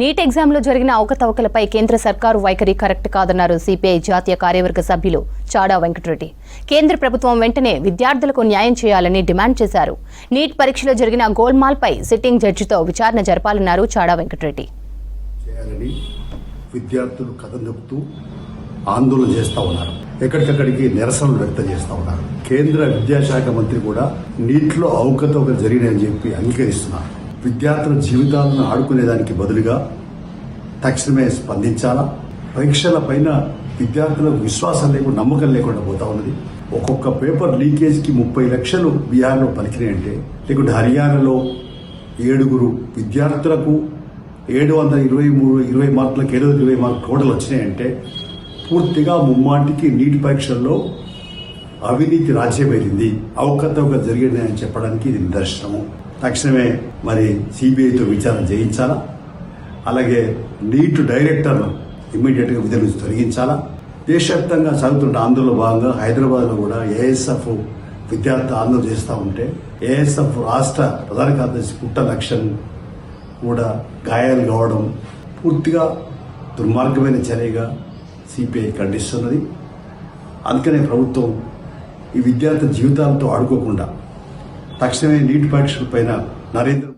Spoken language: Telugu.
నీట్ ఎగ్జామ్లో జరిగిన అవకతవకలపై కేంద్ర సర్కారు వైఖరి కరెక్ట్ కాదన్నారు సిపిఐ జాతీయ కార్యవర్గ సభ్యులు చాడా వెంకటరెడ్డి. కేంద్ర ప్రభుత్వం వెంటనే విద్యార్థులకు న్యాయం చేయాలని డిమాండ్ చేశారు. నీట్ పరీక్షలో జరిగిన గోల్మాల్పై సిట్టింగ్ జడ్జితో విచారణ జరపాలన్నారు చాడా వెంకటరెడ్డి. విద్యార్థులు కథం చెబుతూ ఆందోళన చేస్తూ ఉన్నారు. ఎక్కడికక్కడికి నిరసనలు వ్యక్తం చేస్తూ ఉన్నారు. కేంద్ర విద్యాశాఖ మంత్రి కూడా నీటిలో అవకతవకలు జరిగినాయని చెప్పి అంగీకరిస్తున్నారు. విద్యార్థుల జీవితాలను ఆడుకునేదానికి బదులుగా తక్షణమే స్పందించాలా? పరీక్షల పైన విద్యార్థులకు విశ్వాసం లేకుండా నమ్మకం లేకుండా పోతా ఉన్నది. ఒక్కొక్క పేపర్ లీకేజ్కి ముప్పై లక్షలు బీహార్లో పలికినాయంటే లేకుంటే హర్యానాలో ఏడుగురు విద్యార్థులకు ఏడు వందల ఇరవై మూడు ఇరవై మార్కులకు ఏడు వందల ఇరవై మార్కులు టోటల్ వచ్చినాయంటే పూర్తిగా ముమ్మాటికి నీటి పరీక్షల్లో అవినీతి రాజ్యమైంది అవకతవక జరిగిందని చెప్పడానికి ఇది నిదర్శనము. తక్షణమే మరి సిబిఐతో విచారణ చేయించాలా? అలాగే నీట్ డైరెక్టర్ను ఇమ్మీడియట్గా విధుల నుంచి తొలగించాలా? దేశవ్యాప్తంగా సాగుతున్న ఆందోళన భాగంగా హైదరాబాద్లో కూడా ఏఎస్ఎఫ్ విద్యార్థి ఆందోళన చేస్తూ ఉంటే ఏఎస్ఎఫ్ రాష్ట్ర ప్రధాన కార్యదర్శి పుట్ట లక్ష్యం కూడా గాయాలు కావడం పూర్తిగా దుర్మార్గమైన చర్యగా సిపిఐ ఖండిస్తున్నది. అందుకనే ప్రభుత్వం ఈ విద్యార్థి జీవితాలతో ఆడుకోకుండా తక్షణమే నీటి పరీక్షల పైన నరేంద్ర